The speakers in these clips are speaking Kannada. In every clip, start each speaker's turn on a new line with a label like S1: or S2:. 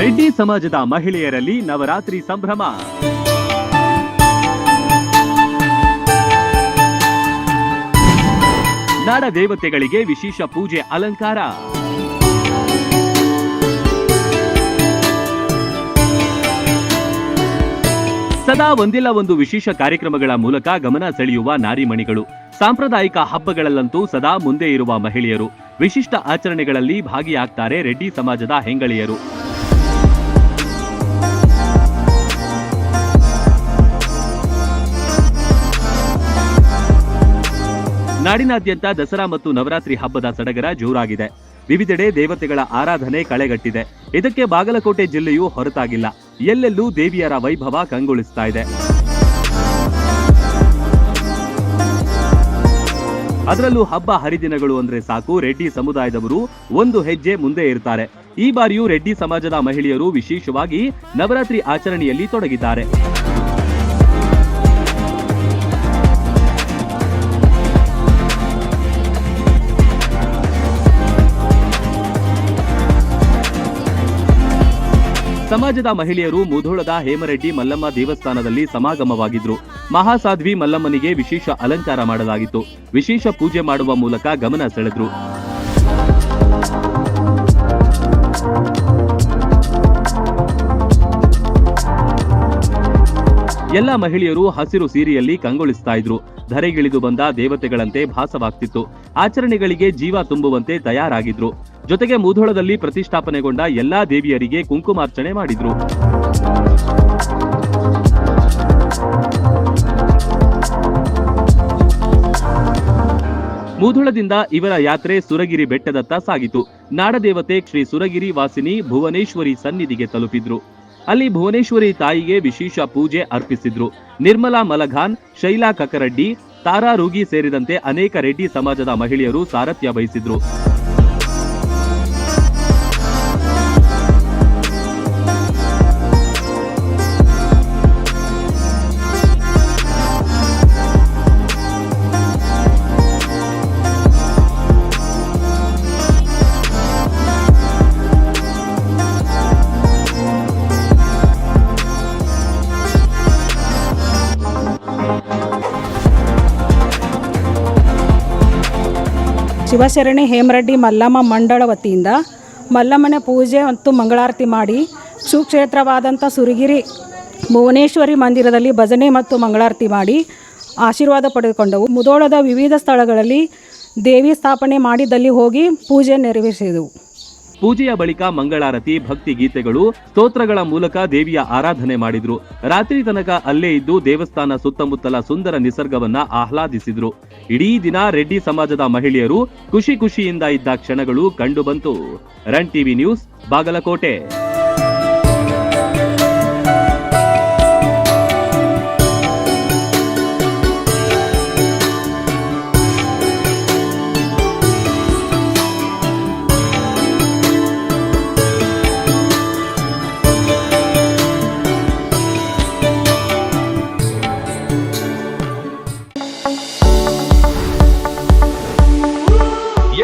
S1: ರೆಡ್ಡಿ ಸಮಾಜದ ಮಹಿಳೆಯರಲ್ಲಿ ನವರಾತ್ರಿ ಸಂಭ್ರಮ. ನಾಡ ದೇವತೆಗಳಿಗೆ ವಿಶೇಷ ಪೂಜೆ ಅಲಂಕಾರ. ಸದಾ ಒಂದಿಲ್ಲ ಒಂದು ವಿಶೇಷ ಕಾರ್ಯಕ್ರಮಗಳ ಮೂಲಕ ಗಮನ ಸೆಳೆಯುವ ನಾರಿಮಣಿಗಳು. ಸಾಂಪ್ರದಾಯಿಕ ಹಬ್ಬಗಳಲ್ಲಂತೂ ಸದಾ ಮುಂದೆ ಇರುವ ಮಹಿಳೆಯರು. ವಿಶಿಷ್ಟ ಆಚರಣೆಗಳಲ್ಲಿ ಭಾಗಿಯಾಗ್ತಾರೆ ರೆಡ್ಡಿ ಸಮಾಜದ ಹೆಂಗಳಿಯರು. ನಾಡಿನಾದ್ಯಂತ ದಸರಾ ಮತ್ತು ನವರಾತ್ರಿ ಹಬ್ಬದ ಸಡಗರ ಜೋರಾಗಿದೆ. ವಿವಿಧೆಡೆ ದೇವತೆಗಳ ಆರಾಧನೆ ಕಳೆಗಟ್ಟಿದೆ. ಇದಕ್ಕೆ ಬಾಗಲಕೋಟೆ ಜಿಲ್ಲೆಯೂ ಹೊರತಾಗಿಲ್ಲ. ಎಲ್ಲೆಲ್ಲೂ ದೇವಿಯರ ವೈಭವ ಕಂಗೊಳಿಸ್ತಾ ಇದೆ. ಅದರಲ್ಲೂ ಹಬ್ಬ ಹರಿದಿನಗಳು ಅಂದ್ರೆ ಸಾಕು. ರೆಡ್ಡಿ ಸಮುದಾಯದವರು ಒಂದು ಹೆಜ್ಜೆ ಮುಂದೆ ಇರ್ತಾರೆ. ಈ ಬಾರಿಯೂ ರೆಡ್ಡಿ ಸಮಾಜದ ಮಹಿಳೆಯರು ವಿಶೇಷವಾಗಿ ನವರಾತ್ರಿ ಆಚರಣೆಯಲ್ಲಿ ತೊಡಗಿದ್ದಾರೆ. ಸಮಾಜದ ಮಹಿಳೆಯರು ಮುಧೋಳದ ಹೇಮರೆಡ್ಡಿ ಮಲ್ಲಮ್ಮ ದೇವಸ್ಥಾನದಲ್ಲಿ ಸಮಾಗಮವಾಗಿದ್ರು. ಮಹಾಸಾಧ್ವಿ ಮಲ್ಲಮ್ಮನಿಗೆ ವಿಶೇಷ ಅಲಂಕಾರ ಮಾಡಲಾಗಿತ್ತು. ವಿಶೇಷ ಪೂಜೆ ಮಾಡುವ ಮೂಲಕ ಗಮನ ಸೆಳೆದ್ರು. ಎಲ್ಲ ಮಹಿಳೆಯರು ಹಸಿರು ಸೀರೆಯಲ್ಲಿ ಕಂಗೊಳಿಸ್ತಾ ಇದ್ರು. ಧರೆಗಿಳಿದು ಬಂದ ದೇವತೆಗಳಂತೆ ಭಾಸವಾಗ್ತಿತ್ತು. ಆಚರಣೆಗಳಿಗೆ ಜೀವ ತುಂಬುವಂತೆ ತಯಾರಾಗಿದ್ರು. ಜೊತೆಗೆ ಮುಧೋಳದಲ್ಲಿ ಪ್ರತಿಷ್ಠಾಪನೆಗೊಂಡ ಎಲ್ಲಾ ದೇವಿಯರಿಗೆ ಕುಂಕುಮಾರ್ಚನೆ ಮಾಡಿದ್ರು. ಮೂಧುಳದಿಂದ ಇವರ ಯಾತ್ರೆ ಸುರಗಿರಿ ಬೆಟ್ಟದತ್ತ ಸಾಗಿತು. ನಾಡದೇವತೆ ಶ್ರೀ ಸುರಗಿರಿ ವಾಸಿನಿ ಭುವನೇಶ್ವರಿ ಸನ್ನಿಧಿಗೆ ತಲುಪಿದ್ರು. ಅಲ್ಲಿ ಭುವನೇಶ್ವರಿ ತಾಯಿಗೆ ವಿಶೇಷ ಪೂಜೆ ಅರ್ಪಿಸಿದ್ರು. ನಿರ್ಮಲಾ ಮಲಘಾನ್, ಶೈಲಾ ಕಕರಡ್ಡಿ, ತಾರಾ ರೂಗಿ ಸೇರಿದಂತೆ ಅನೇಕ ರೆಡ್ಡಿ ಸಮಾಜದ ಮಹಿಳೆಯರು ಸಾರಥ್ಯ ವಹಿಸಿದ್ರು.
S2: ಶಿವಶರಣಿ ಹೇಮರೆಡ್ಡಿ ಮಲ್ಲಮ್ಮ ಮಂಡಳ ವತಿಯಿಂದ ಮಲ್ಲಮ್ಮನ ಪೂಜೆ ಮತ್ತು ಮಂಗಳಾರತಿ ಮಾಡಿ ಸುಕ್ಷೇತ್ರವಾದಂಥ ಸುರಗಿರಿ, ಭುವನೇಶ್ವರಿ ಮಂದಿರದಲ್ಲಿ ಭಜನೆ ಮತ್ತು ಮಂಗಳಾರತಿ ಮಾಡಿ ಆಶೀರ್ವಾದ ಪಡೆದುಕೊಂಡವು. ಮುದೋಳದ ವಿವಿಧ ಸ್ಥಳಗಳಲ್ಲಿ ದೇವಿ ಸ್ಥಾಪನೆ ಮಾಡಿದಲ್ಲಿ ಹೋಗಿ ಪೂಜೆ ನೆರವೇರಿಸಿದೆವು.
S1: ಪೂಜೆಯ ಬಳಿಕ ಮಂಗಳಾರತಿ, ಭಕ್ತಿ ಗೀತೆಗಳು, ಸ್ತೋತ್ರಗಳ ಮೂಲಕ ದೇವಿಯ ಆರಾಧನೆ ಮಾಡಿದ್ರು. ರಾತ್ರಿ ತನಕ ಅಲ್ಲೇ ಇದ್ದು ದೇವಸ್ಥಾನ ಸುತ್ತಮುತ್ತಲ ಸುಂದರ ನಿಸರ್ಗವನ್ನ ಆಹ್ಲಾದಿಸಿದ್ರು. ಇಡೀ ದಿನ ರೆಡ್ಡಿ ಸಮಾಜದ ಮಹಿಳೆಯರು ಖುಷಿ ಖುಷಿಯಿಂದ ಇದ್ದ ಕ್ಷಣಗಳು ಕಂಡುಬಂತು. Run TV news, Bagalkot.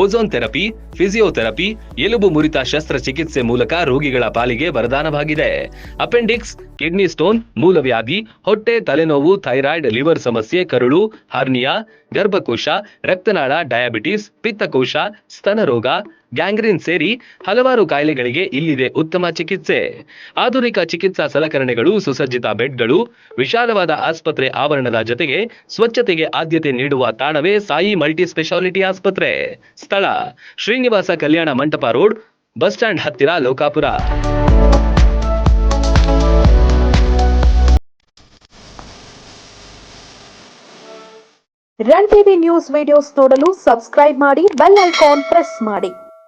S3: Ozone therapy, physiotherapy, ಎಲುಬು ಮುರಿತ ಶಸ್ತ್ರಚಿಕಿತ್ಸೆ ಮೂಲಕ ರೋಗಿಗಳ ಪಾಲಿಗೆ ವರದಾನವಾಗಿದೆ. ಅಪೆಂಡಿಕ್ಸ್, ಕಿಡ್ನಿ ಸ್ಟೋನ್, ಮೂಲವ್ಯಾಧಿ, ಹೊಟ್ಟೆ, ತಲೆನೋವು, ಥೈರಾಯ್ಡ್, ಲಿವರ್ ಸಮಸ್ಯೆ, ಕರುಳು, ಹರ್ನಿಯಾ, ಗರ್ಭಕೋಶ, ರಕ್ತನಾಳ, ಡಯಾಬಿಟಿಸ್, ಪಿತ್ತಕೋಶ ಸ್ತನರೋಗ ಗ್ಯಾಂಗ್ರೀನ್ ಸೇರಿ ಹಲವಾರು ಕಾಯಿಲೆಗಳಿಗೆ ಇಲ್ಲಿದೆ ಉತ್ತಮ ಚಿಕಿತ್ಸೆ. ಆಧುನಿಕ ಚಿಕಿತ್ಸಾ ಸಲಕರಣೆಗಳು, ಸುಸಜ್ಜಿತ ಬೆಡ್ಗಳು, ವಿಶಾಲವಾದ ಆಸ್ಪತ್ರೆ ಆವರಣದ ಜೊತೆಗೆ ಸ್ವಚ್ಛತೆಗೆ ಆದ್ಯತೆ ನೀಡುವ ತಾಣವೇ ಸಾಯಿ ಮಲ್ಟಿ ಸ್ಪೆಷಾಲಿಟಿ ಆಸ್ಪತ್ರೆ. ಸ್ಥಳ, Srinivasa Kalyana Mantapa road, bus stand ಹತ್ತಿರ Lokapur.
S4: Run TV news videos ನೋಡಲು ಸಬ್ಸ್ಕ್ರೈಬ್ ಮಾಡಿ ಬೆಲ್ ಐಕಾನ್ ಪ್ರೆಸ್ ಮಾಡಿ.